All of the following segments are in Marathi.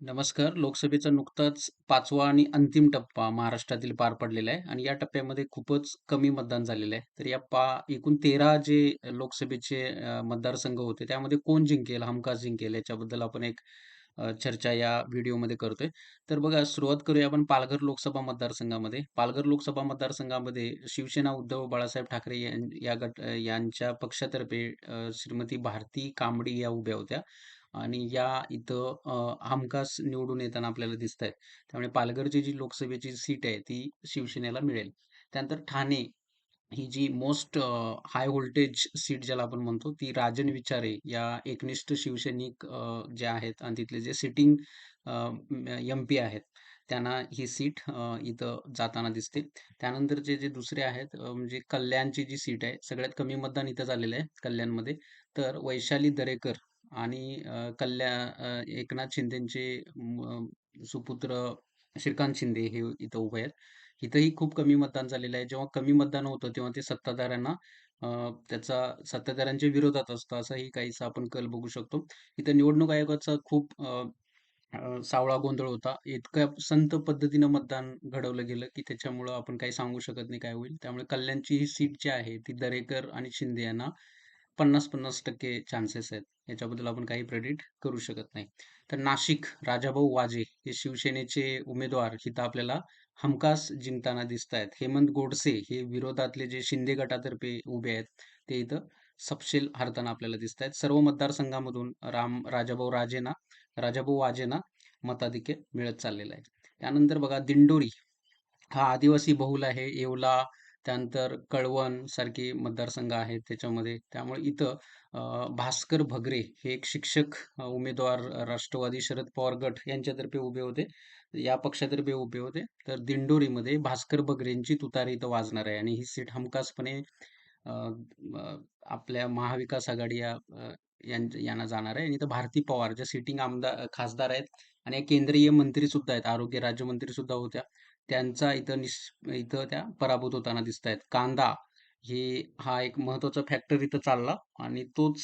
नमस्कार. लोकसभेचा नुकताच पाचवा आणि अंतिम टप्पा महाराष्ट्रातील पार पडलेला आहे आणि या टप्प्यामध्ये खूपच कमी मतदान झालेलं आहे. तर या पा एकूण 13 जे लोकसभेचे मतदारसंघ होते, त्यामध्ये कोण जिंकेल, हमखास जिंकेल याच्याबद्दल आपण एक चर्चा या व्हिडिओमध्ये करतोय. तर बघा सुरुवात करूया आपण पालघर लोकसभा मतदारसंघामध्ये. पालघर लोकसभा मतदारसंघामध्ये शिवसेना उद्धव बाळासाहेब ठाकरे यां या गट यांच्या पक्षातर्फे श्रीमती भारती कांबडी या उभ्या होत्या. आणि या इथं हमखास निवडून येताना आपल्याला दिसतायत. त्यामुळे पालघरची जी लोकसभेची सीट आहे ती शिवसेनेला मिळेल. त्यानंतर ठाणे ही जी मोस्ट हाय व्होल्टेज सीट ज्याला आपण म्हणतो, ती राजन विचारे या एकनिष्ठ शिवसैनिक जे आहेत आणि तिथले जे सिटिंग एम-पी आहेत, त्यांना ही सीट इथं जाताना दिसते. त्यानंतरचे जे दुसरे आहेत म्हणजे कल्याणची जी सीट आहे, सगळ्यात कमी मतदान इथं झालेलं आहे कल्याणमध्ये. तर वैशाली दरेकर आणि अ, कल्या अ, एकनाथ शिंदेचे म सुपुत्र श्रीकांत शिंदे हे इथं उभे आहेत. इथंही खूप कमी मतदान झालेलं आहे. जेव्हा कमी मतदान होतं, तेव्हा ते सत्ताधाऱ्यांना अ, त्याचा सत्ताधाऱ्यांच्या विरोधात असतं, असाही काहीसा आपण कल बघू शकतो. इथं निवडणूक आयोगाचा खूप अ, अ, सावळा गोंधळ होता. इतक्या संथ पद्धतीनं मतदान घडवलं गेलं, की त्याच्यामुळं आपण काही सांगू शकत नाही काय होईल. त्यामुळे कल्याणची ही सीट जी आहे, ती दरेकर आणि शिंदे यांना 50-50% चान्सेस आहेत. याच्याबद्दल आपण काही प्रेडिक्ट करू शकत नाही. तर नाशिक, राजाभाऊ वाजे हे शिवसेनेचे उमेदवार इथं आपल्याला हमखास जिंकताना दिसत आहेत हेमंत गोडसे हे विरोधातले जे शिंदे गटातर्फे उभे आहेत, ते इथं सपशेल हरताना आपल्याला दिसत आहेत सर्व मतदारसंघामधून राम राजाभाऊ राजेना राजाभाऊ वाजेना मताधिक्य मिळत चाललेलं आहे. त्यानंतर बघा दिंडोरी हा आदिवासी बहुल आहे. येवला, त्यानंतर कळवण सारखी मतदारसंघ आहेत त्याच्यामध्ये. त्यामुळे इथं भास्कर भगरे हे एक शिक्षक उमेदवार राष्ट्रवादी शरद पवार गट यांच्यातर्फे उभे होते. या पक्षातर्फे उभे होते. तर दिंडोरीमध्ये भास्कर भगरेंची तुतारी इथं वाजणार आहे आणि ही सीट हमखासपणे आपल्या महाविकास आघाडी या यां यांना जाणार आहे आणि इथं भारती पवार ज्या सिटिंग आमदार खासदार आहेत आणि केंद्रीय मंत्री सुद्धा आहेत. आरोग्य राज्यमंत्री सुद्धा होत्या. त्यांचा इथं निस इथं त्या पराभूत होताना दिसत आहेत कांदा हे हा एक महत्त्वाचा फॅक्टर इथं चालला आणि तोच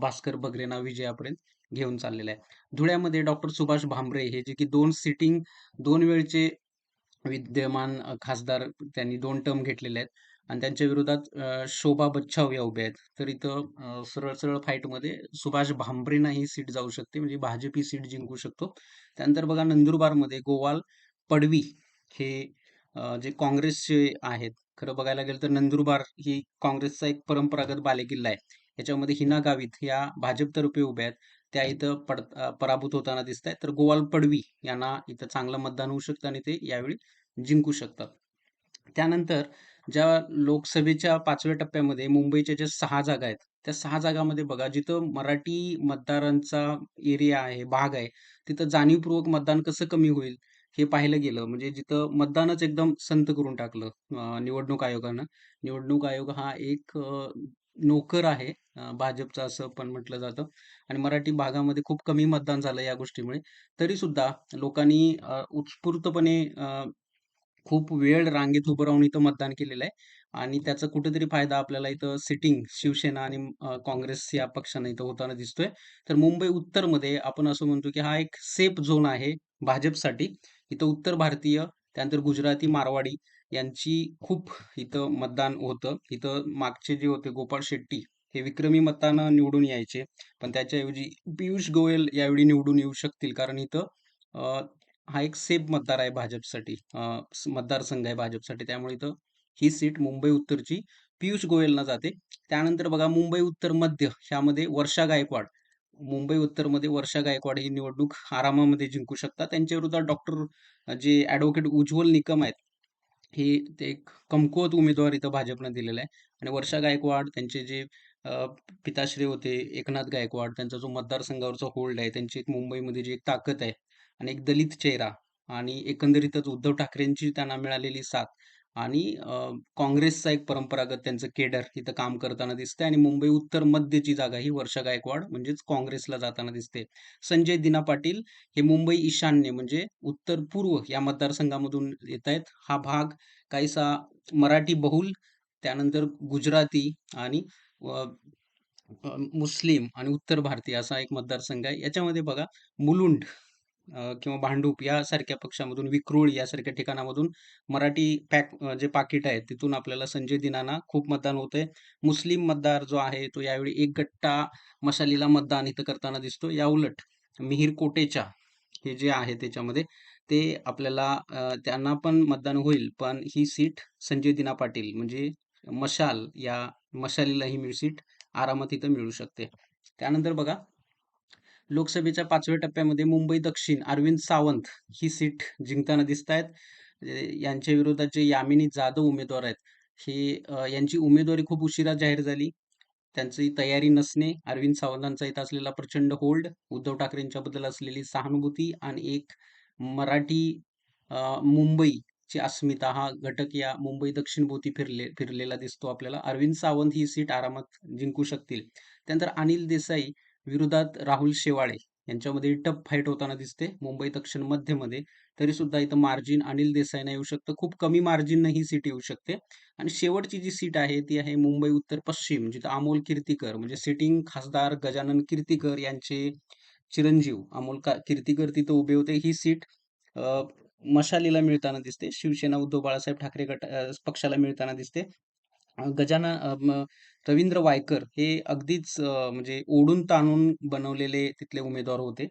भास्कर बगरेना विजयापर्यंत घेऊन चाललेला आहे. धुळ्यामध्ये डॉक्टर सुभाष भामरे हे जे की दोन सिटिंग दोन वेळचे विद्यमान खासदार त्यांनी दोन टर्म घेतलेले आहेत आणि त्यांच्या विरोधात शोभा बच्छाव या उभ्या आहेत. तर इथं सरळ-सरळ फाईटमध्ये सुभाष भामरेंना ही सीट जाऊ शकते म्हणजे भाजप ही सीट जिंकू शकतो. त्यानंतर बघा नंदुरबारमध्ये गोवाल पडवी हे जे काँग्रेसचे आहेत. खरं बघायला गेलं तर नंदुरबार ही काँग्रेसचा एक परंपरागत बालेकिल्ला आहे. याच्यामध्ये हिना गावित ह्या भाजपतर्फे उभ्या आहेत. त्या इथं पड पराभूत होताना दिसतायत. तर गोवाल पडवी यांना इथं चांगलं मतदान होऊ शकतं आणि ते यावेळी जिंकू शकतात. त्यानंतर ज्या लोकसभेच्या 5व्या टप्प्यामध्ये मुंबईच्या ज्या 6 जागा आहेत, त्या 6 जागामध्ये बघा जिथं मराठी मतदारांचा एरिया आहे, भाग आहे, तिथं जाणीवपूर्वक मतदान कसं कमी होईल, हे पाहिलं गेलं. म्हणजे जिथं मतदानच एकदम संत करून टाकलं निवडणूक आयोगानं. निवडणूक आयोग हा एक नोकर आहे अ, भाजपचा असं पण म्हटलं जातं आणि मराठी भागामध्ये खूप कमी मतदान झालं या गोष्टीमुळे. तरीसुद्धा लोकांनी अ, उत्स्फूर्तपणे खूप वेळ रांगेत उभं राहून इथं मतदान केलेलं आहे आणि त्याचा कुठेतरी फायदा आपल्याला इथं सिटिंग शिवसेना आणि अ, काँग्रेस या पक्षांना इथं होताना दिसतोय. तर मुंबई उत्तरमध्ये आपण असं म्हणतो, की हा एक सेफ झोन आहे भाजपसाठी. इथं उत्तर भारतीय, त्यानंतर गुजराती, मारवाडी यांची खूप इथं मतदान होतं. इथं मागचे जे होते गोपाळ शेट्टी हे विक्रमी मतानं निवडून यायचे. पण त्याच्याऐवजी पियुष गोयल यावेळी निवडून येऊ शकतील. कारण इथं हा एक सेफ मतदार आहे भाजपसाठी. मतदारसंघ आहे भाजपसाठी. त्यामुळे इथं ही सीट मुंबई उत्तरची पियुष गोयलना जाते. त्यानंतर बघा मुंबई उत्तर मध्य ह्यामध्ये वर्षा गायकवाड. मुंबई उत्तरमध्ये वर्षा गायकवाड ही निवडणूक आरामामध्ये जिंकू शकतात. त्यांच्या विरोधात डॉक्टर जे ॲडव्होकेट उज्ज्वल निकम आहेत, हे ते एक कमकुवत उमेदवार इथं भाजपनं दिलेला आहे आणि वर्षा गायकवाड त्यांचे जे पिताश्री होते एकनाथ गायकवाड, त्यांचा जो मतदारसंघावरचा होल्ड आहे, त्यांची एक मुंबईमध्ये जी एक ताकद आहे आणि एक दलित चेहरा आणि एकंदरीतच उद्धव ठाकरेंची त्यांना मिळालेली साथ आणि काँग्रेसचा एक परंपरागत त्यांचं केडर इथं काम करताना दिसतंय आणि मुंबई उत्तर मध्यची जागा ही वर्षा गायकवाड म्हणजेच काँग्रेसला जाताना दिसते. संजय दिना पाटील हे मुंबई ईशान्य म्हणजे उत्तर-पूर्व या मतदारसंघामधून येतायत. हा भाग काहीसा मराठी बहुल, त्यानंतर गुजराती आणि मुस्लिम आणि उत्तर भारतीय असा एक मतदारसंघ आहे. याच्यामध्ये बघा मुलुंड किंवा भांडूप यासारख्या पक्षामधून, विक्रोळी यासारख्या ठिकाणामधून मराठी पॅक जे पाकिट आहे तिथून आपल्याला संजय दिनाना खूप मतदान होतंय. मुस्लिम मतदार जो आहे तो यावेळी एक गट्टा मशालीला मतदान इथं करताना दिसतो. याउलट मिहीर कोटेचा हे जे आहे त्याच्यामध्ये ते आपल्याला त्यांना पण मतदान होईल. पण ही सीट संजय दिना पाटील म्हणजे मशाल या मशालीला ही सीट आरामात इथं मिळू शकते. त्यानंतर बघा लोकसभेच्या पाचव्या टप्प्यामध्ये मुंबई दक्षिण अरविंद सावंत ही सीट जिंकताना दिसत आहेत यांच्या विरोधात जे यामिनी जाधव उमेदवार आहेत, हे यांची उमेदवारी खूप उशिरा जाहीर झाली. त्यांची तयारी नसणे, अरविंद सावंतांचा इथं असलेला प्रचंड होल्ड, उद्धव ठाकरेंच्याबद्दल असलेली सहानुभूती आणि एक मराठी मुंबईची अस्मिता हा घटक या मुंबई दक्षिणभोवती फिरले फिरलेला दिसतो आपल्याला. अरविंद सावंत ही सीट आरामात जिंकू शकतील. त्यानंतर अनिल देसाई विरोधात राहुल शेवाळे यांच्यामध्ये टप फाईट होताना दिसते मुंबई दक्षिण मध्यमध्ये. तरी सुद्धा इथं मार्जिन अनिल देसाईंना येऊ शकतं. खूप कमी मार्जिननं ही सीट येऊ शकते. आणि शेवटची जी सीट आहे ती आहे मुंबई उत्तर पश्चिम जिथं अमोल कीर्तीकर म्हणजे सिटिंग खासदार गजानन कीर्तीकर यांचे चिरंजीव अमोल का कीर्तीकर तिथं उभे होते. ही सीट मशालीला मिळताना दिसते. शिवसेना उद्धव बाळासाहेब ठाकरे गट पक्षाला मिळताना दिसते. गजानन रवींद्र वायकर हे अगदीच म्हणजे ओढून ताणून बनवलेले तिथले उमेदवार होते.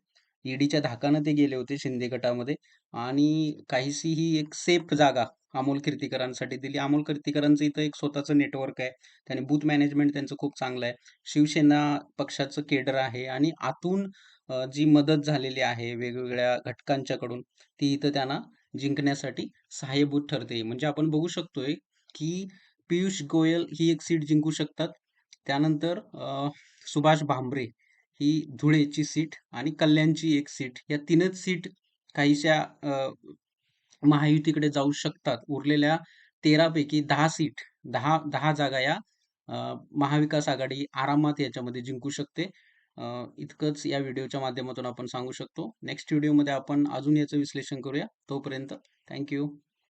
ईडीच्या धाकानं ते गेले होते शिंदे गटामध्ये आणि काहीशी ही एक सेफ जागा अमोल कीर्तीकरांसाठी दिली. अमोल कीर्तीकरांचं इथं एक स्वतःचं नेटवर्क आहे. त्याने बूथ मॅनेजमेंट त्यांचं खूप चांगलं आहे. शिवसेना पक्षाचं केडर आहे आणि आतून जी मदत झालेली आहे वेगवेगळ्या घटकांच्याकडून, ती इथं त्यांना जिंकण्यासाठी सहाय्यभूत ठरते. म्हणजे आपण बघू शकतोय, की पियुष गोयल ही एक सीट जिंकू शकतात. त्यानंतर सुभाष भांबरे ही धुळेची सीट आणि कल्याणची एक सीट या तीनच सीट काहीशा महायुतीकडे जाऊ शकतात. उरलेल्या तेरापैकी दहा सीट दहा दहा जागा या महाविकास आघाडी आरामात याच्यामध्ये जिंकू शकते. इतकंच या व्हिडिओच्या माध्यमातून आपण सांगू शकतो. नेक्स्ट व्हिडिओमध्ये आपण अजून याचं विश्लेषण करूया. तोपर्यंत थँक्यू